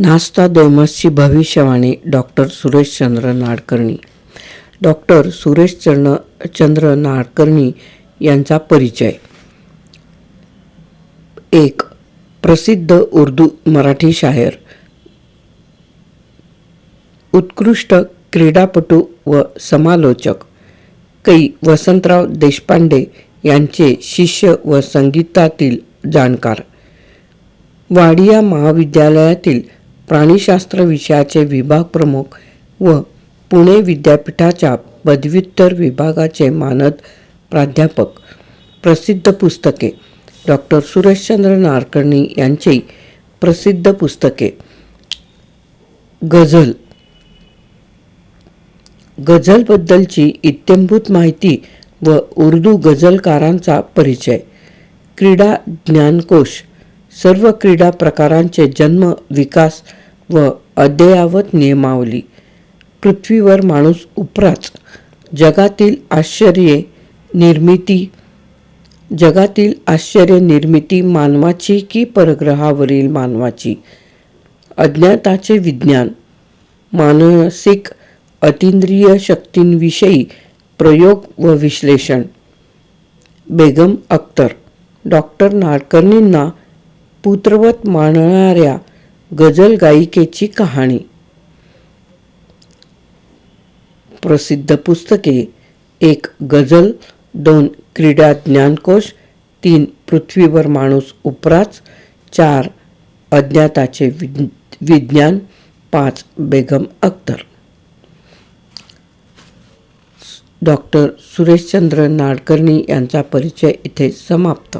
नास्ता दोमसची भविष्यवाणी डॉक्टर सुरेशचंद्र नाडकर्णी. डॉक्टर सुरेशचंद्र चंद्र नाडकर्णी यांचा परिचय. एक प्रसिद्ध उर्दू मराठी शायर. उत्कृष्ट क्रीडापटू व समालोचक. कै वसंतराव देशपांडे यांचे शिष्य व संगीतातील जाणकार. वाडिया महाविद्यालयातील प्राणीशास्त्र विषयाचे विभाग प्रमुख व पुणे विद्यापीठाच्या पदव्युत्तर विभागाचे मानद प्राध्यापक प्रसिद्ध पुस्तके डॉक्टर सुरेशचंद्र नारकर्णी यांची प्रसिद्ध पुस्तके. गझल. गझलबद्दलची इत्यंभूत माहिती व उर्दू गझलकारांचा परिचय. क्रीडा ज्ञानकोश. सर्व क्रीडा प्रकारांचे जन्म विकास व अद्ययावत नियमावली. पृथ्वीवर माणूस उपराच जगातील आश्चर्ये निर्मिती जगातील आश्चर्य निर्मिती मानवाची की परग्रहावरील मानवाची? अज्ञाताचे विज्ञान मानसिक अतिंद्रिय शक्तींविषयी प्रयोग व विश्लेषण. बेगम अख्तर डॉक्टर नाडकर्णींना पुत्रवत मानणाऱ्या गझल गायिकेची कहाणी. प्रसिद्ध पुस्तके एक गझल दोन क्रीडा ज्ञानकोश तीन पृथ्वीवर माणूस उपराच चार अज्ञाताचे विज्ञान पाच बेगम अख्तर. डॉक्टर सुरेशचंद्र नाडकर्णी यांचा परिचय इथे समाप्त.